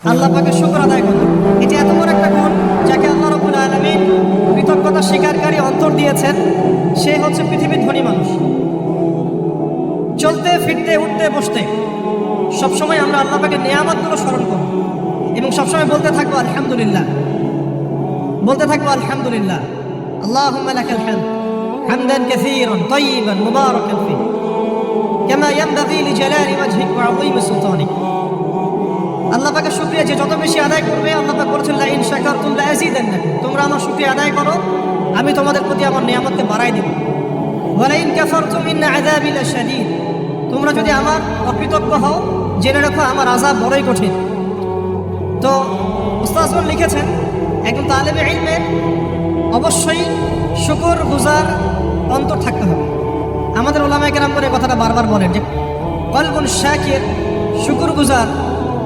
আল্লাহ পাকে শুক্র আদায় করা এটি এত বড় একটা গুণ যাকে আল্লাহ রবুল আলমী কৃতজ্ঞতা স্বীকারকারী অন্তর দিয়েছেন সে হচ্ছে পৃথিবীর ধনী মানুষ চলতে ফিরতে উঠতে বসতে সবসময় আমরা আল্লাহ পাকে নেয়ামতগুলো স্মরণ করব এবং সবসময় বলতে থাকবো আলহামদুলিল্লাহ বলতে থাকবো আলহামদুলিল্লাহ আল্লাহ লাকাল হামদ হামদান কাসীরান তাইয়িবান মুবারাকান ফি كما ينبغي لجلال وجهك وعظيم سلطانك আল্লাহ পাকে শুক্রিয়া যে যত বেশি আদায় করবে, আল্লাহ পাক বলেছেন, লা ইন শাকারতুম লা আযীদান্নাকুম তোমরা আমার শুকরিয়া আদায় করো, আমি তোমাদের প্রতি আমার নিয়ামতকে বাড়াই দেব। ওয়ালা ইন কাফারতুম ইন আযাবি লাশাদীদ তোমরা যদি আমার অকৃতজ্ঞ হও, জেনে রাখো আমার আযাব বড়ই কঠিন। তো উস্তাজগণ লিখেছেন, একজন তালেবে ইলমের অবশ্যই শুকর গুজার অন্তর থাকতে হবে। আমাদের ওলামায় কেরাম করে কথাটা বারবার বলেন যে, কলবুন শাকের, শুকুর গুজার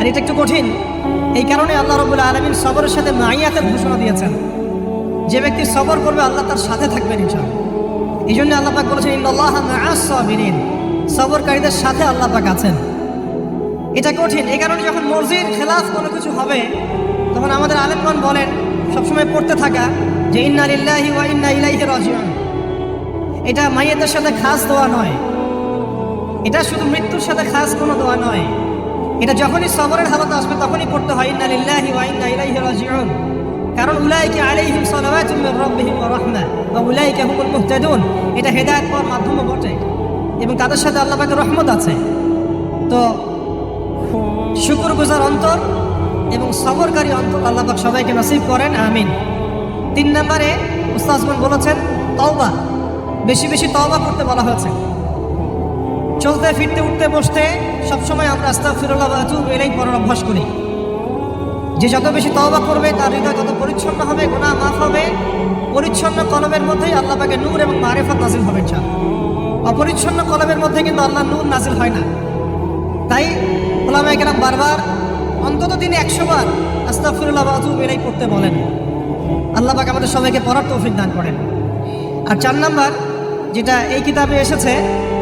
আর এটা একটু কঠিন। এই কারণে আল্লাহ রবুল্লা আলমিন সবরের সাথে মাইয়াতের ঘোষণা দিয়েছেন। যে ব্যক্তি সবর করবে, আল্লাহ তার সাথে থাকবেন ইনশাল্লাহ এই জন্য আল্লাহ পাক বলেছেন সাবিরিন। সবরকারীদের সাথে আল্লাহ পাক আছেন। এটা কঠিন। এই কারণে যখন মর্জির খেলাফ কোনো কিছু হবে, তখন আমাদের আলেমগণ বলেন, সবসময় পড়তে থাকা যে, ইন্না লিল্লাহি ওয়া ইন্না ইলাইহি রাজিউন। এটা মাইয়াদের সাথে খাস দোয়া নয়। এটা শুধু মৃত্যুর সাথে খাস কোনো দোয়া নয়। এটা যখনই সবরের হালত আসবে, তখনই পড়তে হয়, ইন্না লিল্লাহি ওয়া ইন্না ইলাইহি রাজিউন। কারণ উলাইকা আলাইহিম সালাওয়াতুম মির রাব্বিহিম ওয়া রাহমা ওয়া উলাইকা হুমুল মুহতাদুন। এটা হেদায়েত পাওয়ার মাধ্যমও বটে এবং তাদের সাথে আল্লাহ পাকের রহমত আছে। তো শুকর গুজার অন্তর এবং সবরকারী অন্তর আল্লাহ পাক সবাইকে নসিব করেন, আমিন। তিন নম্বরে উস্তাজমান বলেছেন, তওবা। বেশি বেশি তওবা করতে বলা হয়েছে। চলতে, ফিরতে, উঠতে, বসতে, সবসময় আমরা আস্তা ফিরুল্লাহ এলাই পড়ার অভ্যাস করি। যে যত বেশি তওবা করবে, তার হৃদয় যত পরিচ্ছন্ন হবে গোনা মাফ হবে। পরিচ্ছন্ন কলমের মধ্যেই আল্লাহ পাকে নূর এবং মারেফত নাজিল হবে চা অপরিচ্ছন্ন কলমের মধ্যে কিন্তু আল্লাহ নূর নাজিল হয় না। তাই ওলামায় কেরাম বারবার অন্তত তিনি একশো বার আস্তাফিরুল্লাহ বাজু এরাই পড়তে বলেন। আল্লাহ পাক আমাদের সবাইকে পড়ার তৌফিক দান করেন। আর চার নাম্বার, যেটা এই কিতাবে এসেছে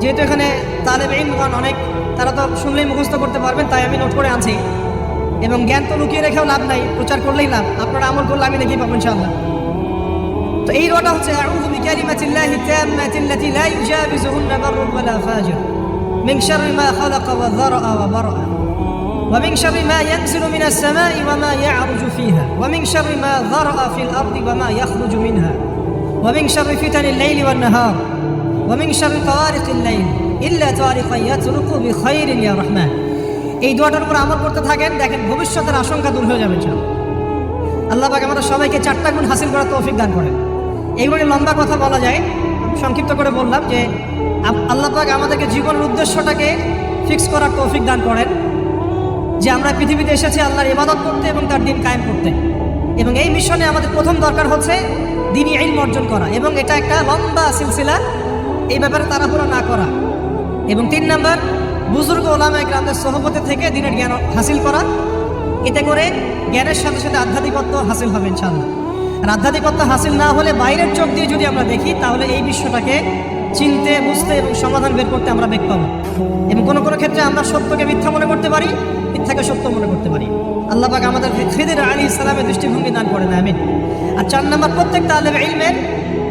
যেহেতু এখানে তালেব ইনগণ অনেক তারা তো শুনলেই মুখস্থ করতে পারবেন তাই আমি নোট করে আনছি এবং জ্ঞান তো লুকিয়ে রেখেও লাভ নাই প্রচার করলেই লাভ আপনারা আমল করলে আমি দেখি পাবো ইনশাআল্লাহ তো এই দোয়াটা হচ্ছে আউযু বিকালিমাতিল্লাহি তাম্মাতি আল্লাতি লা ইউজাবিজুহুন্না বাররুন ওয়ালা ফাজির মিন শাররি মা খালাকা ওয়া যারআ ওয়া বারআ ومن شر ما ينزل من السماء وما يعرج فيها ومن شر ما ذرأ في الأرض وما يخرج منها ومن شر فتن الليل والنهار ومن شر طارق الليل ইল্লা طارقا يترك بخير يا রহমান এই দোয়াটার উপর আমল করতে থাকেন, দেখেন ভবিষ্যতের আশঙ্কা দূর হয়ে যাবে আল্লাহ পাক আমাদের সবাইকে চারটা গুণ হাসিল করার তৌফিক দান করেন। এইগুলো লম্বা কথা বলা যায়। সংক্ষিপ্ত করে বললাম যে আল্লাহ পাক আমাদেরকে জীবনের উদ্দেশ্যটাকে ফিক্স করার তৌফিক দান করেন। যে আমরা পৃথিবীতে এসেছি আল্লাহর ইবাদত করতে এবং তার দিন কায়েম করতে। এবং এই মিশনে আমাদের প্রথম দরকার হচ্ছে দিনই আইন অর্জন করা। এবং এটা একটা লম্বা সিলসিলা এই ব্যাপারে তাড়াহুড়ো না করা। এবং তিন নাম্বার, বুজুর্গ ওলামা গ্রামদের সহপতি থেকে দিনের জ্ঞান হাসিল করা। এতে করে জ্ঞানের সাথে সাথে আধ্যাত্মিকত্ব হাসিল হবে ইনশাআল্লাহ। আর আধ্যাত্মিকত্ব হাসিল না হলে বাইরের চোখ দিয়ে যদি আমরা দেখি, তাহলে এই বিশ্বটাকে চিনতে, বুঝতে এবং সমাধান বের করতে আমরা বেগ পাবো। এবং কোনো কোনো ক্ষেত্রে আমরা সত্যকে মিথ্যা মনে করতে পারি, মিথ্যাকে সত্য মনে করতে পারি। আল্লাহ পাক আমাদের খিদির আলী ইসলামের দৃষ্টিভঙ্গি দান করেন, আমিন। আর চার নম্বর প্রত্যেক তালেব ইলমের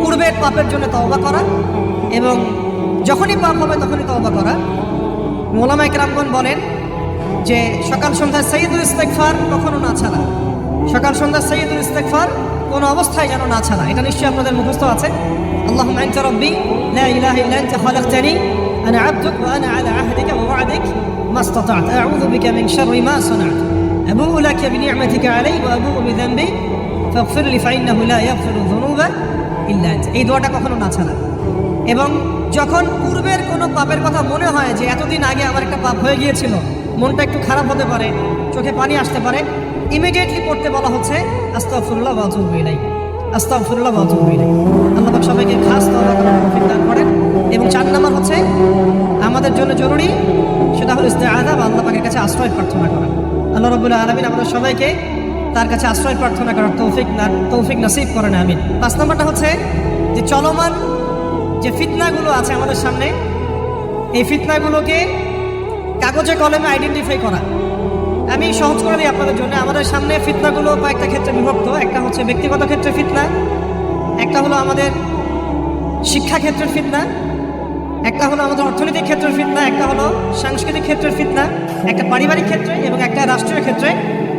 পূর্বের পাপের জন্য তওবা করা এবং যখনই পাপ হবে তখনই তওবা করা মোলামা একরামগণ বলেন যে সকাল সন্ধ্যায় সৈয়দুল ইস্তেকফার কখনো না ছাড়া সকাল সন্ধ্যা সৈয়দুল ইস্তেকফার কোনো অবস্থায় যেন না ছাড়া এটা নিশ্চয়ই আপনাদের মুখস্থ আছে আল্লাহ আনতা রব্বি লা ইলাহা ইল্লা আনতা খালাকতানি আনা আবদুক ওয়া আনা আলা আহদিকা ওয়া ওয়া'দিক ما استطعت أعوذ بك من شر ما صنعت أبوء لك بنعمتك علي وأبوء بذنبي فاغفر لي فإنه لا يغفر الذنوب বিল্লাজ এই দোয়াটা কখনো না। ছাড়া এবং যখন পূর্বের কোনো পাপের কথা মনে হয় যে এতদিন আগে আমার একটা পাপ হয়ে গিয়েছিল, মনটা একটু খারাপ হতে পারে, চোখে পানি আসতে পারে ইমিডিয়েটলি পড়তে বলা হচ্ছে আস্তাফুল্লাহ বাজুবিলাই আস্তাফুল্লাহ বাজুবিলাই আল্লাহ সবাইকে খাস দান করেন। এবং চার নাম্বার হচ্ছে, আমাদের জন্য জরুরি, সেটা হলো ইস্তে আদা বা আল্লাহ পাকের কাছে আশ্রয় প্রার্থনা করা। আল্লাহ রবুল্লাহ আলমিন আমাদের সবাইকে তার কাছে আশ্রয় প্রার্থনা করার তৌফিক না তৌফিক নসিব করেন আমিন। পাঁচ নাম্বারটা হচ্ছে যে চলমান যে ফিতনাগুলো আছে আমাদের সামনে, এই ফিতনাগুলোকে কাগজে কলমে আইডেন্টিফাই করা। আমি সহজ করে দিই আপনাদের জন্য। আমাদের সামনে ফিতনাগুলো কয়েকটা ক্ষেত্রে বিভক্ত। একটা হচ্ছে ব্যক্তিগত ক্ষেত্রে ফিতনা, একটা হলো আমাদের শিক্ষা ক্ষেত্রের ফিতনা, একটা হলো আমাদের অর্থনৈতিক ক্ষেত্রের ফিতনা, একটা হলো সাংস্কৃতিক ক্ষেত্রের ফিতনা, একটা পারিবারিক ক্ষেত্রে এবং একটা রাষ্ট্রীয় ক্ষেত্রে।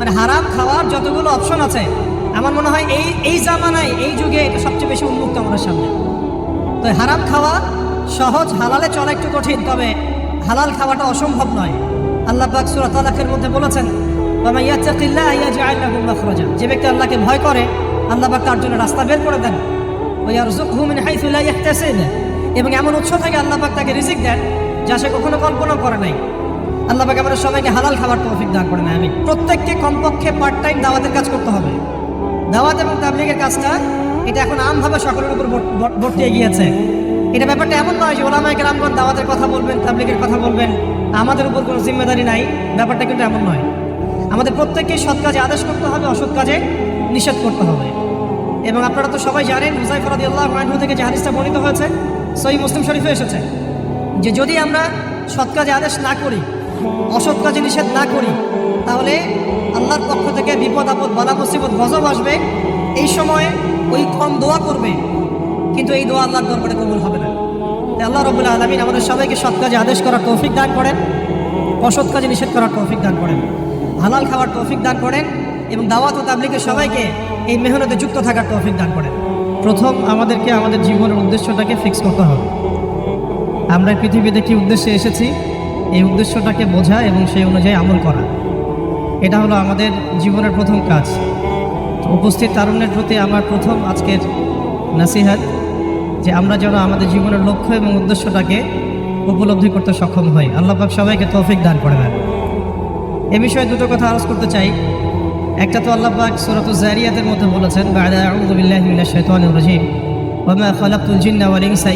মানে হারাম খাওয়ার যতগুলো অপশন আছে, আমার মনে হয় এই এই জামানায়, এই যুগে এটা সবচেয়ে বেশি উন্মুক্ত আমাদের সামনে। তো হারাম খাওয়া সহজ, হালালে চলা একটু কঠিন, তবে হালাল খাওয়াটা অসম্ভব নয়। আল্লাহ পাক সূরা মধ্যে বলেছেন যে ব্যক্তি আল্লাহকে ভয় করে, আল্লাহ পাক তার জন্য রাস্তা বের করে দেন। এবং এমন উৎস থেকে আল্লাহ পাক তাকে রিজিক দেন, যা সে কখনো কল্পনা করে নাই। আল্লাহ পাক আমাদের সবাইকে হালাল খাবার তৌফিক দান করেন আমি প্রত্যেককে কমপক্ষে পার্ট টাইম দাওয়াতের কাজ করতে হবে। দাওয়াত এবং তাবলিগের কাজটা, এটা এখন আমভাবে সকলের উপর বর্তিয়ে গিয়েছে। এটা ব্যাপারটা এমন নয় যে ওলামায় কেরামগণ দাওয়াতের কথা বলবেন, তাবলিগের কথা বলবেন, আমাদের উপর কোনো জিম্মেদারি নাই, ব্যাপারটা কিন্তু এমন নয়। আমাদের প্রত্যেককে সৎ কাজে আদেশ করতে হবে, অসৎ কাজে নিষেধ করতে হবে। এবং আপনারা তো সবাই জানেন হুজাই ফরাদি আল্লাহ আনহু থেকে যে হাদিসটা বর্ণিত হয়েছে সই মুসলিম শরীফে এসেছে। যে যদি আমরা সৎ কাজে আদেশ না করি অসৎ কাজে নিষেধ না করি, তাহলে আল্লাহর পক্ষ থেকে বিপদ, আপদ বালা মুসিবত, গজব আসবে। এই সময়ে ওই কম দোয়া করবে, কিন্তু এই দোয়া আল্লাহর দরবারে কবুল হবে না। আল্লাহ রবুল্লাহ আলমিন আমাদের সবাইকে সৎ কাজে আদেশ করার তৌফিক দান করেন, অসৎ কাজে নিষেধ করার তৌফিক দান করেন, হালাল খাওয়ার তৌফিক দান করেন এবং দাওয়াত ও তাবলিগের সবাইকে এই মেহনতে যুক্ত থাকার তৌফিক দান করেন। প্রথম আমাদেরকে আমাদের জীবনের উদ্দেশ্যটাকে ফিক্স করতে হবে। আমরা পৃথিবীতে কি উদ্দেশ্যে এসেছি এই উদ্দেশ্যটাকে বোঝা এবং সেই অনুযায়ী আমল করা। এটা হলো আমাদের জীবনের প্রথম কাজ। উপস্থিত তারুণ্যের প্রতি আমার প্রথম আজকের নাসিহাত যে আমরা যেন আমাদের জীবনের লক্ষ্য এবং উদ্দেশ্যটাকে উপলব্ধি করতে সক্ষম হই। আল্লাহ পাক সবাইকে তৌফিক দান করে দেন। এ বিষয়ে দুটো কথা আলোচ করতে চাই। একটা তো আল্লাহ পাক সূরাতুজ জারিয়াতের মধ্যে বলেছেন, বা'দা আউযু বিল্লাহি রাজীম। ওয়া মা খালাকতুল জিন্না ওয়াল ইনসা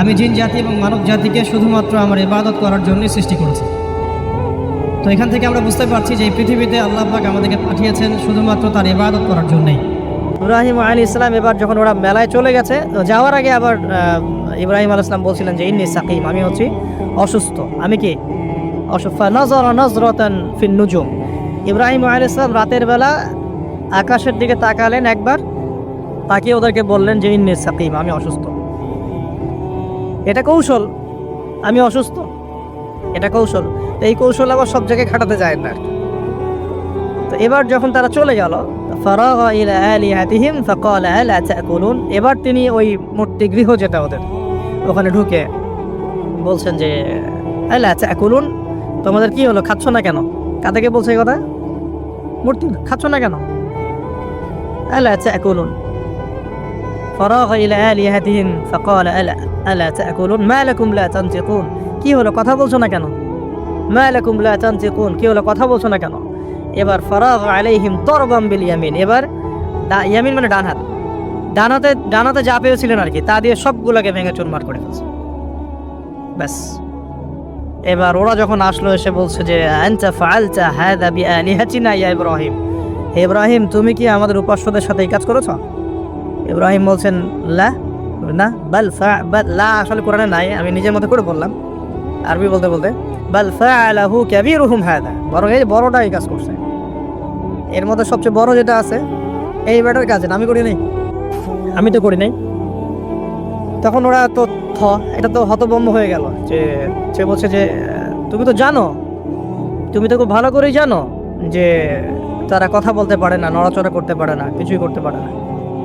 আমি জিন জাতি এবং মানব জাতিকে শুধুমাত্র আমার ইবাদত করার জন্যই সৃষ্টি করেছি। তো এখান থেকে আমরা বুঝতে পারছি যে এই পৃথিবীতে আল্লাহ পাক আমাদেরকে পাঠিয়েছেন শুধুমাত্র তার ইবাদত করার জন্যই। ইব্রাহিম আলী ইসলাম এবার যখন ওরা মেলায় চলে গেছে, তো যাওয়ার আগে আবার ইব্রাহিম আল ইসলাম বলছিলেন যে, ইন্নি সাকিম, আমি হচ্ছি অসুস্থ। আমি কি? অসুস্থ নজর নজরতান ফিন নুজুম। ইব্রাহিম আলী ইসলাম রাতের বেলা আকাশের দিকে তাকালেন একবার, তাকিয়ে ওদেরকে বললেন যে, ইন্নি সাকিম, আমি অসুস্থ। এটা কৌশল। আমি অসুস্থ। এটা কৌশল। এই কৌশল আবার সব জায়গায় খাটাতে যায় না। তো এবার যখন তারা চলে গেল এবার তিনি ওই মূর্তি গৃহ যেটা ওদের, ওখানে ঢুকে বলছেন যে, আলা তাকুলুন? তোমাদের কি হলো? খাচ্ছ না কেন? কাদেরকে বলছে এই কথা? মূর্তি, খাচ্ছ না কেন? আলা তাকুলুন? فراغ إلى آلهتهم فقال ألا ألا تأكلون ما لكم لا تنطقون কি হলো কথা বলছো না কেন মা লাকুম লা তানতিকুন কি হলো কথা বলছো না কেন এবার ফরাগ আলাইহিম তরবাম বিল ইয়ামিন এবার ডা- ইয়ামিন মানে ডান হাত ডান হাতে ডান হাতে যা পেয়েছিলেন আর কি তা দিয়ে সবগুলোকে ভেঙে চুরমার করে ফেলছে ব্যাস এবার ওরা যখন আসলো এসে বলছে যে আনতা ফাআলতা হাদা বিআলিহাতিনা ইয়া ইব্রাহিম হে ইব্রাহিম তুমি কি আমাদের উপাস্যদের সাথে এই কাজ করেছো ইব্রাহিম বলছেন, লা না, বাল ফা লা আসলে কোরআনে নাই, আমি নিজের মতো করে বললাম। আরবি বলতে বলতে, বাল ফাআলাহু কাবীরুহুম হাদা বড় এই বড়টা এই কাজ করছে। এর মধ্যে সবচেয়ে বড় যেটা আছে, এই ব্যাটার কাজ আমি করি নাই। আমি তো করি নাই। তখন ওরা তো থ, এটা তো হতবম্ব হয়ে গেল যে, সে বলছে যে, তুমি তো জানো, তুমি তো খুব ভালো করেই জানো যে, তারা কথা বলতে পারে না, নড়াচড়া করতে পারে না, কিছুই করতে পারে না।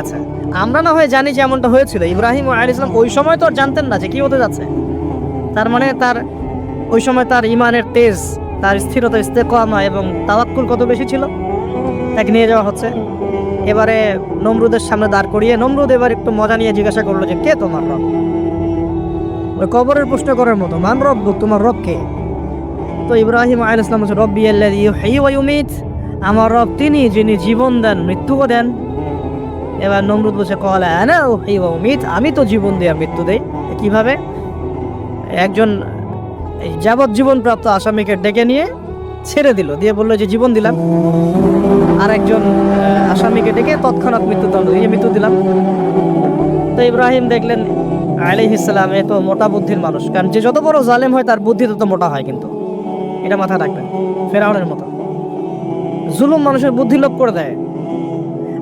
আচ্ছা আমরা না হয় জানি যে এমনটা হয়েছিল। ইব্রাহিম আলী ইসলাম ওই সময় তো আর জানতেন না যে কি হতে যাচ্ছে। তার মানে তার, ওই সময় তার ইমানের তেজ, তার স্থিরতা, ইস্তেকমা এবং তাওয়াক্কুল কত বেশি ছিল? তাকে নিয়ে যাওয়া হচ্ছে। এবারে নমরুদের সামনে দাঁড় করিয়ে নমরুদ এবার একটু মজা নিয়ে জিজ্ঞাসা করল যে, কে তোমার রব? ওই কবরের প্রশ্ন করার মতো, মান রব তোমার রব কে? তো ইব্রাহিম আল ইসলাম রব্বি আল্লাহ ইউমিত, আমার রব তিনি যিনি জীবন দেন, মৃত্যুও দেন। এবার নমরুদ বলছে, কলা না অমিত আমি তো জীবন দেয়া মৃত্যু দেই। কীভাবে? একজন যাবজ্জীবন প্রাপ্ত আসামিকে ডেকে নিয়ে ছেড়ে দিল, দিয়ে বলল যে, জীবন দিলাম। আর একজন আসামিকে ডেকে তৎক্ষণাৎ মৃত্যুদণ্ড দিয়ে মৃত্যু দিলাম। তো ইব্রাহিম দেখলেন আলাইহ ইসলাম এ তো মোটা বুদ্ধির মানুষ। কারণ যে যত বড় জালেম হয়, তার বুদ্ধি তত মোটা হয় কিন্তু। এটা মাথায় রাখবেন, ফেরাউনের মতো। জুলুম মানুষের বুদ্ধি লোপ করে দেয়।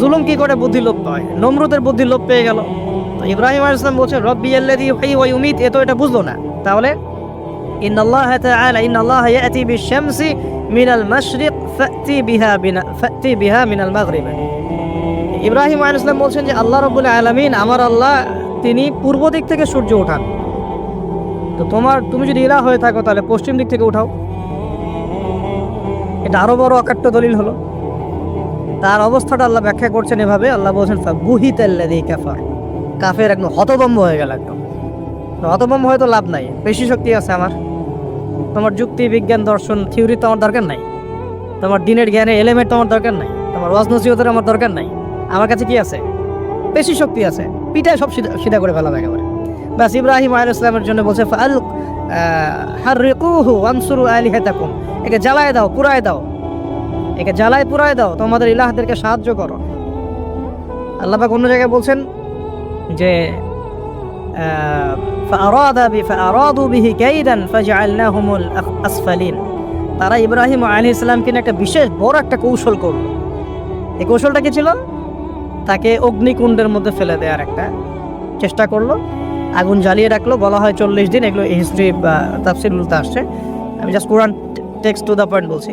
জুলুম কি করে বুদ্ধি লোপ পায়? নমরুদের বুদ্ধি লোপ পেয়ে গেল। ইব্রাহিম আলাইহিস সালাম বলছে, রব্বি আল্লাযী ইউহয়ী ওয়া ইউমীত এ তো এটা বুঝলো না। তাহলে, ইন্নাল্লাহ তাআলা, ইন্নাল্লাহ ইয়াতি বিশ-শামসি মিনাল মাশরিক, ফাতি বিহা বিনা ফাতি বিহা মিনাল মাগরিব ইব্রাহিম আলাইহিস সালাম বলছেন যে, আল্লাহ রাব্বুল আলামিন, আমার আল্লাহ, তিনি পূর্ব দিক থেকে সূর্য ওঠান। তো তোমার, তুমি যদি ইলা হয়ে থাকো, তাহলে পশ্চিম দিক থেকে উঠাও। এটা আরও বড় অকাট্য দলিল হলো। তার অবস্থাটা আল্লাহ ব্যাখ্যা করছেন এভাবে, আল্লাহ বলছেন বুহিত কাফার। কাফের একদম হতবম্ব হয়ে গেল একদম। তো হতবম্ব হয়তো লাভ নাই, বেশি শক্তি আছে আমার। তোমার যুক্তি, বিজ্ঞান, দর্শন, থিওরি তো আমার দরকার নাই। তোমার দিনের জ্ঞানের এলিমেন্ট তোমার দরকার নাই। তোমার ওয়াজনসিয়তের আমার দরকার নাই। আমার কাছে কি আছে? বেশি শক্তি আছে। পিঠায় সব সিধা করে ফেলাম একেবারে। ব্যাস, ইব্রাহিম আল ইসলামের জন্য বলছে, ফাল হার রিকুহু আনসুরু আলিহাতাকুম। একে জ্বালায় দাও পুরায় দাও। একে জ্বালায় পুরায় দাও, তোমাদের ইলাহদেরকে সাহায্য করো। আল্লাপাক অন্য জায়গায় বলছেন যে তারা ইব্রাহিম আলী ইসলামকে একটা বিশেষ বড় একটা কৌশল করল। এই কৌশলটা কি ছিল? তাকে অগ্নিকুণ্ডের মধ্যে ফেলে দেওয়ার একটা চেষ্টা করল। আগুন জ্বালিয়ে রাখল, বলা হয় চল্লিশ দিন। এগুলো হিস্ট্রি বা তাফসির উল্তে আসছে। আমি just Quran text to the point বলছি।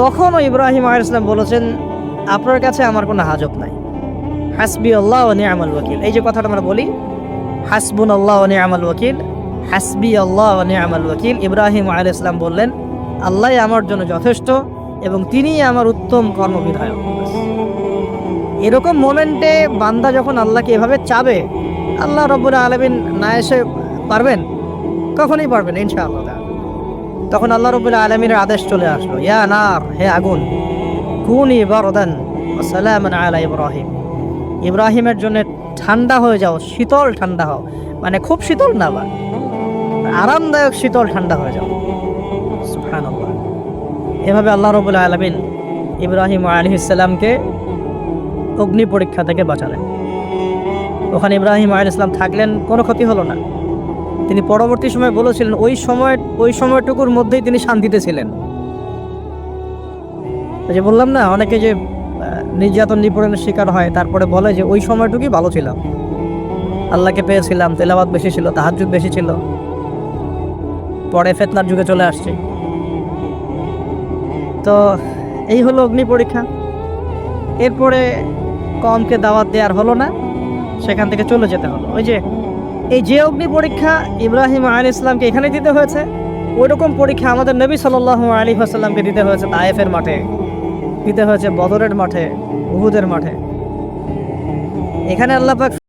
তখনও ইব্রাহিম আলী ইসলাম বলেছেন, আপনার কাছে আমার কোনো হাজব নাই। হাসবি আল্লাহ ও নিয়ামাল ওয়াকিল। এই যে কথাটা আমরা বলি হাসবুন আল্লাহ ও নিয়ামাল ওয়াকিল হাসবি আল্লাহ ও নিয়ামাল ওয়াকিল। ইব্রাহিম আলী ইসলাম বললেন, আল্লাহ আমার জন্য যথেষ্ট এবং তিনিই আমার উত্তম কর্মবিধায়ক। এরকম মোমেন্টে বান্দা যখন আল্লাহকে এভাবে চাবে, আল্লাহ রব্বুল আলমিন না এসে পারবেন? কখনই পারবেন ইনশাআল্লাহ। তখন আল্লাহ রব্বুল আলমিনের আদেশ চলে আসলো, ইয়া নার, হে আগুন, কুনি বারদান ওয়া সালামান আলা ইব্রাহিম। ইব্রাহিমের জন্য ঠান্ডা হয়ে যাও, শীতল ঠান্ডা হও। মানে খুব শীতল না, বা আরামদায়ক শীতল ঠান্ডা হয়ে যাও। এভাবে আল্লাহ রবুল্লা আলমিন ইব্রাহিম আলী ইসলামকে অগ্নি পরীক্ষা থেকে বাঁচালেন। ওখানে ইব্রাহিম আলী ইসলাম থাকলেন, কোনো ক্ষতি হলো না। তিনি পরবর্তী সময় বলেছিলেন, ওই সময়, ওই সময়টুকুর মধ্যেই তিনি শান্তিতে ছিলেন। যে বললাম না, অনেকে যে নির্যাতন নিপীড়নের শিকার হয়, তারপরে বলে যে, ওই সময়টুকুই ভালো ছিলাম। আল্লাহকে পেয়েছিলাম তেলাবাদ বেশি ছিল তাহাজুদ বেশি ছিল। পরে ফেতনার যুগে চলে আসছে। তো এই হলো অগ্নি পরীক্ষা। এরপরে কমকে দাওয়াত দেওয়ার হলো না, সেখান থেকে চলে যেতে হলো। ওই যে এই যে অগ্নি পরীক্ষা ইব্রাহিম আলী ইসলামকে এখানে দিতে হয়েছে, ওইরকম পরীক্ষা আমাদের নবী সাল আলী আসাল্লামকে দিতে হয়েছে তায়েফের মাঠে, দিতে হয়েছে বদরের মাঠে, উহুদের মাঠে। এখানে আল্লাহ